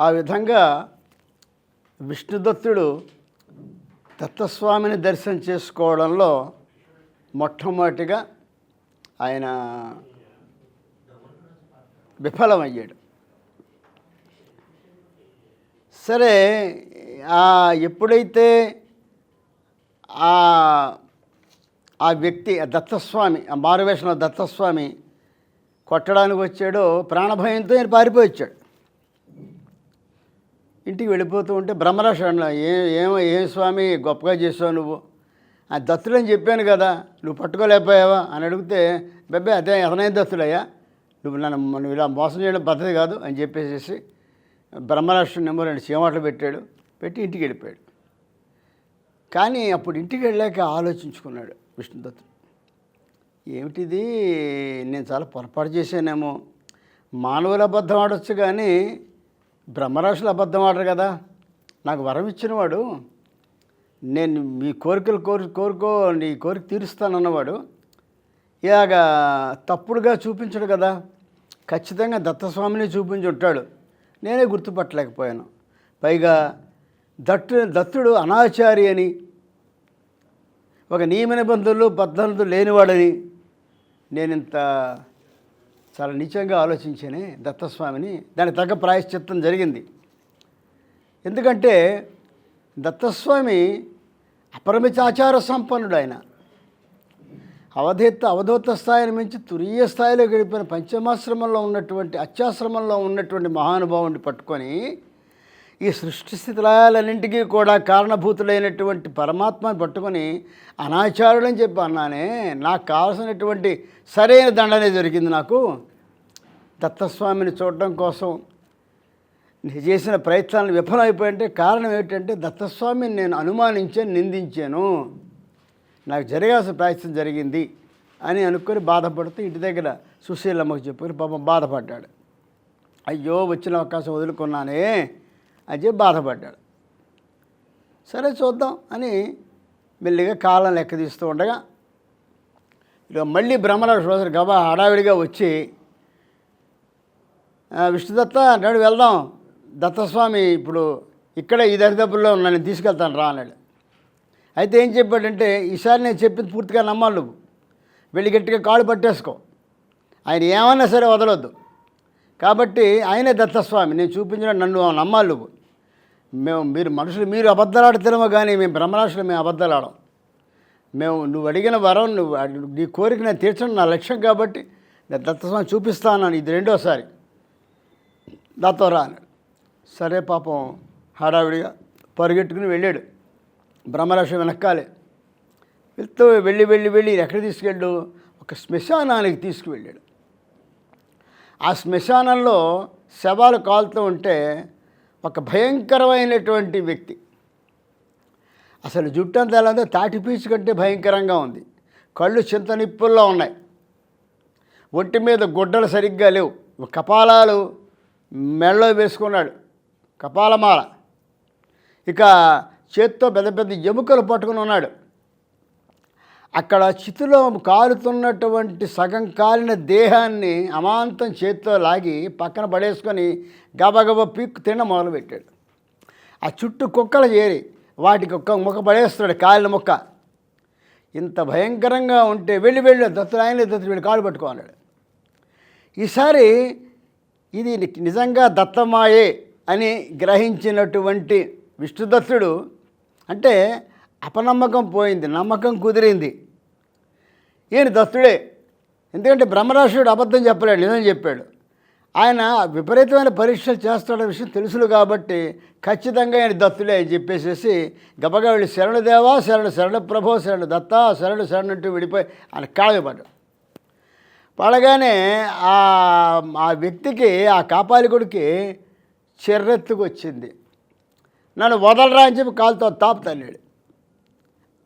ఆ విధంగా విష్ణుదత్తుడు దత్తస్వామిని దర్శనం చేసుకోవడంలో మొట్టమొదటిగా ఆయన విఫలమయ్యాడు. సరే ఎప్పుడైతే ఆ ఆ వ్యక్తి దత్తస్వామి ఆ మారువేషంలో దత్తస్వామి కొట్టడానికి వచ్చాడో ప్రాణభయంతో ఆయన పారిపోయి వచ్చాడు. ఇంటికి వెళ్ళిపోతూ ఉంటే బ్రహ్మరాశంలో ఏ ఏమో ఏం స్వామి గొప్పగా చేసావు నువ్వు? ఆ దత్తుడని చెప్పాను కదా నువ్వు పట్టుకోలేకపోయావా? అని అడిగితే బెబ్బే అదే అతనైన దత్తుడయ్యా? నువ్వు నన్ను నువ్వు ఇలా మోసం చేయడం పద్ధతి కాదు అని చెప్పేసేసి బ్రహ్మరాష్ట్రం నెంబర్ రెండు చీమాటలు పెట్టాడు. పెట్టి ఇంటికి వెళ్ళిపోయాడు. కానీ అప్పుడు ఇంటికి వెళ్ళాక ఆలోచించుకున్నాడు విష్ణుదత్తుడు ఏమిటిది? నేను చాలా పొరపాటు చేశానేమో. మానవుల అబద్ధం ఆడొచ్చు కానీ బ్రహ్మరాశులు అబద్ధం ఆడరు కదా. నాకు వరం ఇచ్చినవాడు నేను మీ కోరికలు కోరి కోరుకో నీ కోరిక తీరుస్తానన్నవాడు ఇలాగ తప్పుడుగా చూపించడు కదా. ఖచ్చితంగా దత్తస్వామిని చూపించి ఉంటాడు. నేనే గుర్తుపట్టలేకపోయాను. పైగా దట్టు దత్తుడు అనాచారి అని ఒక నియమ నిబంధనలు పద్ధతులు లేనివాడని నేను ఇంత చాలా నీచంగా ఆలోచించని దత్తస్వామిని. దానికి తగ్గ ప్రాయశ్చిత్తం జరిగింది. ఎందుకంటే దత్తస్వామి అపరిమితాచార సంపన్నుడు ఆయన అవధేత్త అవధూత స్థాయిని మించి తురీయ స్థాయిలో గడిపిన పంచమాశ్రమంలో ఉన్నటువంటి అత్యాశ్రమంలో ఉన్నటువంటి మహానుభావుని పట్టుకొని ఈ సృష్టి స్థితిలయాలన్నింటికీ కూడా కారణభూతులైనటువంటి పరమాత్మని పట్టుకొని అనాచారులని చెప్పి అన్నానే నాకు కావాల్సినటువంటి సరైన దండనే దొరికింది నాకు. దత్తస్వామిని చూడడం కోసం నేను చేసిన ప్రయత్నాలు విఫలమైపోయింటే కారణం ఏంటంటే దత్తస్వామిని నేను అనుమానించాను నిందించాను. నాకు జరగాల్సిన ప్రయత్నం జరిగింది అని అనుకొని బాధపడుతూ ఇంటి దగ్గర సుశీలమ్మకు చెప్పుకొని పాపం బాధపడ్డాడు. అయ్యో వచ్చిన అవకాశం వదులుకున్నానే. అని చెప్పి బాధపడ్డాడు. సరే చూద్దాం అని మెల్లిగా కాలం లెక్క తీస్తూ ఉండగా ఇక మళ్ళీ బ్రహ్మరాజు సోదరు గబా హడావిడిగా వచ్చి విష్ణుదత్త నాడు వెళ్దాం. దత్తస్వామి ఇప్పుడు ఇక్కడే ఈ దరిదప్పుల్లో నన్ను తీసుకెళ్తాను రా అన్నాడు. అయితే ఏం చెప్పాడంటే ఈసారి నేను చెప్పింది పూర్తిగా నమ్మాలి నువ్వు. వెళ్ళి గట్టిగా కాళ్ళు పట్టేసుకో. ఆయన ఏమన్నా సరే వదలొద్దు. కాబట్టి ఆయనే దత్తస్వామి నేను చూపించిన నన్ను నమ్మాలి నువ్వు. మేము మీరు మనుషులు మీరు అబద్ధాలు ఆడుతున్నామో కానీ మేము బ్రహ్మరాశులు మేము అబద్ధాలు ఆడం మేము నువ్వు అడిగిన వరం నువ్వు నీ కోరిక నేను తీర్చడం నా లక్ష్యం కాబట్టి నేను దత్తస్వామి చూపిస్తాను ఇది రెండోసారి. దత్తవరా అన్నాడు సరే పాపం హడావిడిగా పరిగెట్టుకుని వెళ్ళాడు. బ్రహ్మరాశి వెనక్కాలి. వెళ్తూ వెళ్ళి వెళ్ళి వెళ్ళి ఎక్కడ తీసుకెళ్ళు? ఒక శ్మశానానికి తీసుకువెళ్ళాడు. ఆ శ్మశానంలో శవాలు కాలుతూ ఉంటే ఒక భయంకరమైనటువంటి వ్యక్తి. అసలు జుట్టు అంతా ఎలా ఉందో తాటి పీచు కంటే భయంకరంగా ఉంది. కళ్ళు చింత నిప్పుల్లో ఉన్నాయి. ఒంటి మీద గుడ్డలు సరిగ్గా లేవు. కపాలాలు మెడలో వేసుకున్నాడు. కపాలమాల. ఇక చేత్తో పెద్ద పెద్ద ఎముకలు పట్టుకుని ఉన్నాడు. అక్కడ చితిలో కాలుతున్నటువంటి సగం కాలిన దేహాన్ని అమాంతం చేత్తో లాగి పక్కన పడేసుకొని గబగబ పీక్కు తిన మొదలుపెట్టాడు. ఆ చుట్టూ కుక్కలు చేరి వాటికి ఒక్క ముక్క పడేస్తున్నాడు కాలిన ముక్క. ఇంత భయంకరంగా ఉంటే వెళ్ళి వెళ్ళి దత్తుడు ఆయనే దత్తుడు వీళ్ళు కాళ్ళు ఈసారి ఇది నిజంగా దత్తమాయే అని గ్రహించినటువంటి విష్ణుదత్తుడు అంటే అపనమ్మకం పోయింది నమ్మకం కుదిరింది. ఈయన దత్తుడే ఎందుకంటే బ్రహ్మరాశుడు అబద్ధం చెప్పలేడు నిజం చెప్పాడు. ఆయన విపరీతమైన పరీక్షలు చేస్తాడన్న విషయం తెలుసులు కాబట్టి ఖచ్చితంగా ఆయన దత్తుడే అని చెప్పేసేసి గబగా వెళ్ళి శరణు శరణ శరణు శరణు ప్రభో శరణు దత్త శరణు శరణు అంటూ విడిపోయి ఆయన కాళ్ళకి పడగానే ఆ ఆ వ్యక్తికి ఆ కాపాలికుడికి చెర్రెత్తుకు వచ్చింది నన్ను వదలరా అని చెప్పి కాలుతో తాపు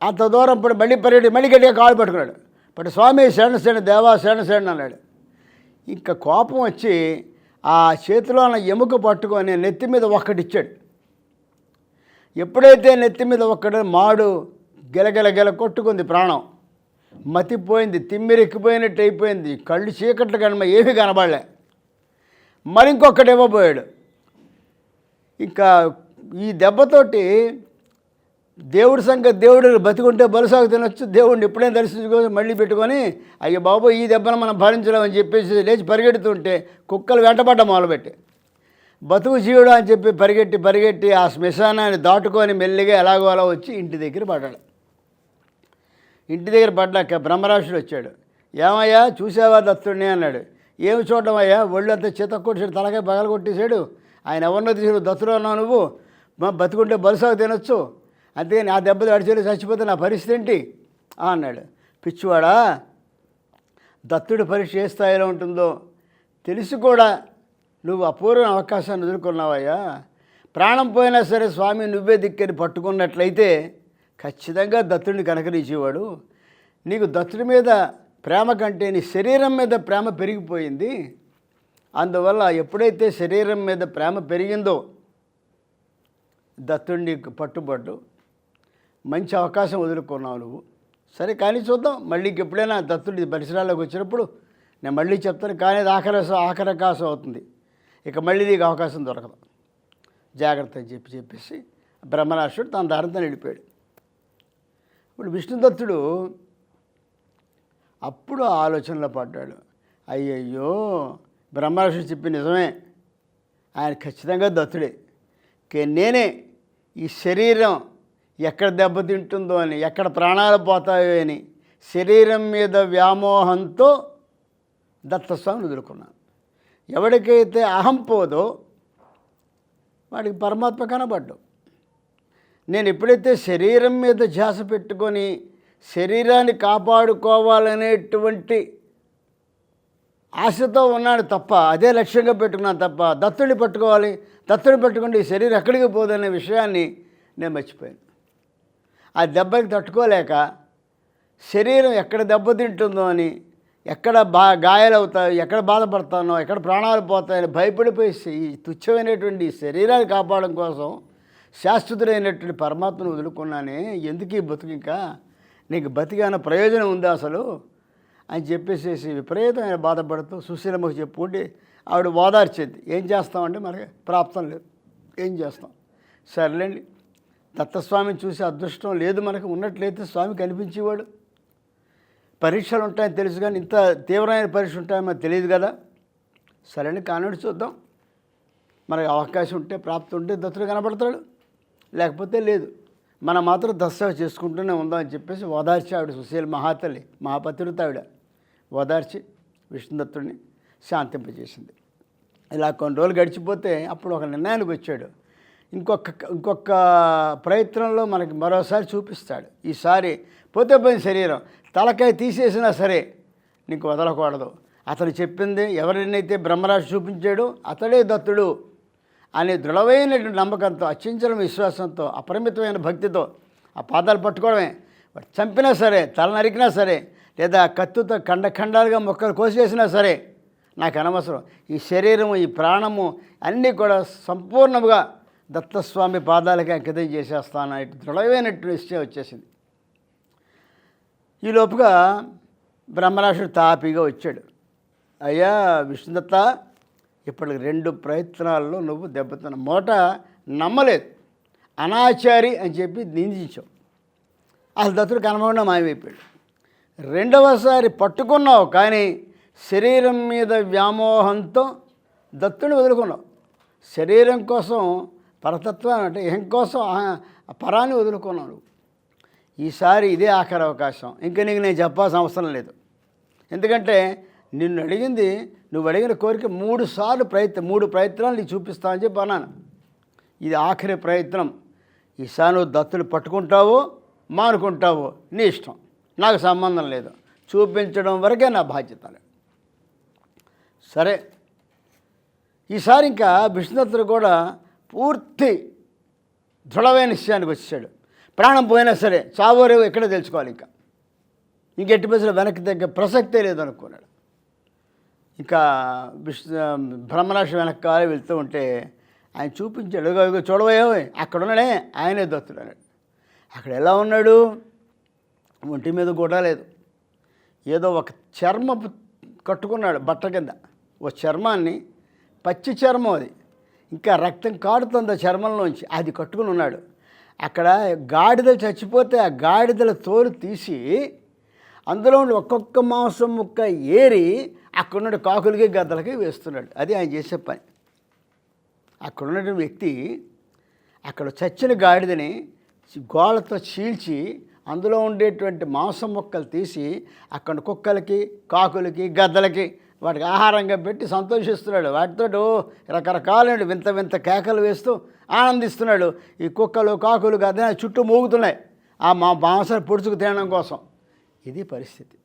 అంత దూరం ఇప్పుడు మళ్ళీ పరిగెడి మళ్ళీ గట్టిగా కాలు పట్టుకున్నాడు. ఇప్పుడు స్వామి శరణ దేవా శరణ అన్నాడు. ఇంకా కోపం వచ్చి ఆ చేతిలో ఉన్న ఎముక పట్టుకొని నెత్తి మీద ఒక్కటిచ్చాడు ఎప్పుడైతే నెత్తి మీద ఒక్కడు మాడు గెలగెల గెల కొట్టుకుంది ప్రాణం మతిపోయింది తిమ్మిరెక్కిపోయినట్టు అయిపోయింది కళ్ళు చీకట్లు కనుమ ఏమీ కనబడలే. మరి ఇంకొకటి ఇవ్వబోయాడు. ఇంకా ఈ దెబ్బతోటి దేవుడి సంగతి దేవుడు బతికుంటే బలుసాగు తినొచ్చు. దేవుడిని ఎప్పుడైనా దర్శించుకొని మళ్ళీ పెట్టుకొని అయ్యో బాబు ఈ దెబ్బను మనం భరించలేమని చెప్పేసి లేచి పరిగెడుతుంటే కుక్కలు వెంటబడ్డ మొదలుపెట్టి. బతుకు జీవుడు అని చెప్పి పరిగెట్టి పరిగెట్టి ఆ శ్మశానాన్ని దాటుకొని మెల్లిగా ఎలాగో అలా వచ్చి ఇంటి దగ్గర పడ్డాడు. ఇంటి దగ్గర పడ్డాక బ్రహ్మరాశుడు వచ్చాడు. ఏమయ్యా చూసావా దత్తుడిని అన్నాడు. ఏమి చూడడం అయ్యా ఒళ్ళంతా చేత కొట్టేసాడు తలకాయ పగల కొట్టేశాడు ఆయన ఎవరినో తీసుకుని దత్తుడు అన్నావు నువ్వు? మా బతుకుంటే బలుసాగు తినొచ్చు. అందుకని ఆ దెబ్బలు అడిచేలు చచ్చిపోతే నా పరిస్థితి ఏంటి? ఆ అన్నాడు. పిచ్చివాడా దత్తుడి పరీక్ష ఏ స్థాయిలో ఉంటుందో తెలిసి కూడా నువ్వు అపూర్వ అవకాశాన్ని ఎదుర్కొన్నావయ్యా. ప్రాణం పోయినా సరే స్వామి నువ్వే దిక్కని పట్టుకున్నట్లయితే ఖచ్చితంగా దత్తుడిని కనకరించేవాడు నీకు దత్తుడి మీద ప్రేమ కంటే నీ శరీరం మీద ప్రేమ పెరిగిపోయింది. అందువల్ల ఎప్పుడైతే శరీరం మీద ప్రేమ పెరిగిందో దత్తుడిని పట్టుబట్టు మంచి అవకాశం వదులుకున్నావు నువ్వు. సరే కానీ చూద్దాం. మళ్ళీ ఎప్పుడైనా దత్తుడి పరిసరాల్లోకి వచ్చినప్పుడు నేను మళ్ళీ చెప్తాను కానీ అది ఆఖరి ఆఖరకాశం అవుతుంది. ఇక మళ్ళీ నీకు అవకాశం దొరకదు. జాగ్రత్త అని చెప్పి చెప్పేసి బ్రహ్మరాష్ట్రుడు తన దారంతో వెళ్ళిపోయాడు ఇప్పుడు విష్ణుదత్తుడు అప్పుడు ఆలోచనలో పడ్డాడు. అయ్యయ్యో బ్రహ్మరాష్ట్రుడు చెప్పి నిజమే. ఆయన ఖచ్చితంగా దత్తుడే. నేనే ఈ శరీరం ఎక్కడ దెబ్బతింటుందో అని ఎక్కడ ప్రాణాలు పోతాయో అని శరీరం మీద వ్యామోహంతో దత్తస్వామిని వదులుకున్నాను. ఎవరికైతే అహం పోదో వాడికి పరమాత్మ కనబడ్డు. నేను ఎప్పుడైతే శరీరం మీద ధ్యాస పెట్టుకొని శరీరాన్ని కాపాడుకోవాలనేటువంటి ఆశతో ఉన్నాడు తప్ప అదే లక్ష్యంగా పెట్టుకున్నాను తప్ప దత్తుడిని పట్టుకోవాలి దత్తుడిని పట్టుకుంటే ఈ శరీరం ఎక్కడికి పోదనే విషయాన్ని నేను మర్చిపోయాను. ఆ దెబ్బకి తట్టుకోలేక శరీరం ఎక్కడ దెబ్బతింటుందో అని ఎక్కడ బా గాయాలవుతాయో ఎక్కడ బాధపడతానో ఎక్కడ ప్రాణాలు పోతాయని భయపడిపోయి ఈ తుచ్చమైనటువంటి శరీరాన్ని కాపాడడం కోసం శాశ్వతుడైనటువంటి పరమాత్మను వదులుకున్నానే ఎందుకు ఈ బతుకు ఇంకా నీకు బతికాన ప్రయోజనం ఉందా అసలు? అని చెప్పేసేసి విపరీతమైన బాధపడుతూ సుశీలమ్మకు చెప్పుకుంటే ఆవిడ ఓదార్చింది. ఏం చేస్తామంటే మనకి ప్రాప్తం లేదు. ఏం చేస్తాం? సర్లేండి. దత్తస్వామిని చూసే అదృష్టం లేదు మనకు ఉన్నట్లయితే స్వామి కనిపించేవాడు. పరీక్షలు ఉంటాయని తెలుసు కానీ ఇంత తీవ్రమైన పరీక్ష ఉంటాయని మనకు తెలియదు కదా. సరైన కానివ్వండి చూద్దాం. మనకి అవకాశం ఉంటే ప్రాప్తి ఉంటే దత్తుడు కనబడతాడు. లేకపోతే లేదు. మనం మాత్రం దస్సేవ చేసుకుంటూనే ఉందామని చెప్పేసి ఓదార్చి ఆవిడ సుశీల మహాతల్లి మహాపతిరుత ఆవిడ ఓదార్చి విష్ణుదత్తుడిని శాంతింపజేసింది. ఇలా కొన్ని రోజులు గడిచిపోతే అప్పుడు ఒక నిర్ణయానికి వచ్చాడు. ఇంకొక ఇంకొక ప్రయత్నంలో మనకి మరోసారి చూపిస్తాడు. ఈసారి పోతే పోయిన శరీరం తలకాయ తీసేసినా సరే నీకు వదలకూడదు. అతను చెప్పింది ఎవరినైతే బ్రహ్మరాజు చూపించాడో అతడే దత్తుడు అనే దృఢమైనటువంటి నమ్మకంతో అత్యంచల విశ్వాసంతో అపరిమితమైన భక్తితో ఆ పాదాలు పట్టుకోవడమే. చంపినా సరే తల నరికినా సరే లేదా కత్తుతో ఖండఖండాలుగా మొక్కలు కోసేసినా సరే నాకు అనవసరం. ఈ శరీరము ఈ ప్రాణము అన్నీ కూడా సంపూర్ణంగా దత్తస్వామి పాదాలకి అంకితం చేసేస్తాను అనే దృఢమైనట్టు నిశ్చయం వచ్చేసింది. ఈ లోపుగా బ్రహ్మరాశుడు తాపీగా వచ్చాడు. అయ్యా విష్ణుదత్త ఇప్పటికి రెండు ప్రయత్నాల్లో నువ్వు దెబ్బతున్న మూట నమ్మలేదు. అనాచారి అని చెప్పి నిందించావు. అసలు దత్తుడు కనబడడం మాయమైపోయాడు. రెండవసారి పట్టుకున్నావు కానీ శరీరం మీద వ్యామోహంతో దత్తుని వదులుకున్నావు. శరీరం కోసం పరతత్వం అంటే ఇంకోసం పరాన్ని వదులుకున్నాను ఈసారి ఇదే ఆఖరి అవకాశం. ఇంకా నీకు నేను చెప్పాల్సిన అవసరం లేదు. ఎందుకంటే నిన్ను అడిగింది నువ్వు అడిగిన కోరిక మూడు సార్లు ప్రయత్నం మూడు ప్రయత్నాలు నీకు చూపిస్తామని చెప్పి అన్నాను. ఇది ఆఖరి ప్రయత్నం. ఈసారి నువ్వు దత్తులు పట్టుకుంటావో మానుకుంటావో నీ ఇష్టం. నాకు సంబంధం లేదు. చూపించడం వరకే నా బాధ్యత సరే. ఈసారి ఇంకా విష్ణుదత్తుడు కూడా పూర్తి దృఢమైన నిశ్చయానికి వచ్చాడు. ప్రాణం పోయినా సరే చావోరేవో ఎక్కడ తెలుసుకోవాలి ఇంకా. ఇంకెట్టి పైసలు వెనక్కి తగ్గ ప్రసక్తే లేదనుకున్నాడు ఇంకా విష్ణు బ్రహ్మరాశి వెనకాలే వెళ్తూ ఉంటే ఆయన చూపించాడు ఇగో చూడవయో అక్కడ ఉన్నాడే ఆయనే దత్తుడు అన్నాడు. అక్కడ ఎలా ఉన్నాడు? ఒంటి మీద కూడా లేదు. ఏదో ఒక చర్మ కట్టుకున్నాడు బట్ట కింద. ఓ చర్మాన్ని పచ్చి చర్మం అది. ఇంకా రక్తం కాడుతుంది చర్మంలోంచి. అది కట్టుకుని ఉన్నాడు. అక్కడ గాడిదలు చచ్చిపోతే ఆ గాడిదల తోలు తీసి అందులో ఉండి ఒక్కొక్క మాంసం ముక్క ఏరి అక్కడున్న కాకులకి గద్దలకి వేస్తున్నాడు. అది ఆయన చేసే పని. అక్కడున్న వ్యక్తి అక్కడ చచ్చిన గాడిదని గోళ్ళతో చీల్చి అందులో ఉండేటువంటి మాంసం ముక్కలు తీసి అక్కడ కుక్కలకి కాకులకి గద్దలకి వాటికి ఆహారంగా పెట్టి సంతోషిస్తున్నాడు. వాటితో రకరకాలైన వింత వింత కేకలు వేస్తూ ఆనందిస్తున్నాడు. ఈ కుక్కలు కాకులు గద్ద చుట్టూ మోగుతున్నాయి. ఆ మా మాంసాన్ని పొడుచుకు తినడం కోసం. ఇది పరిస్థితి.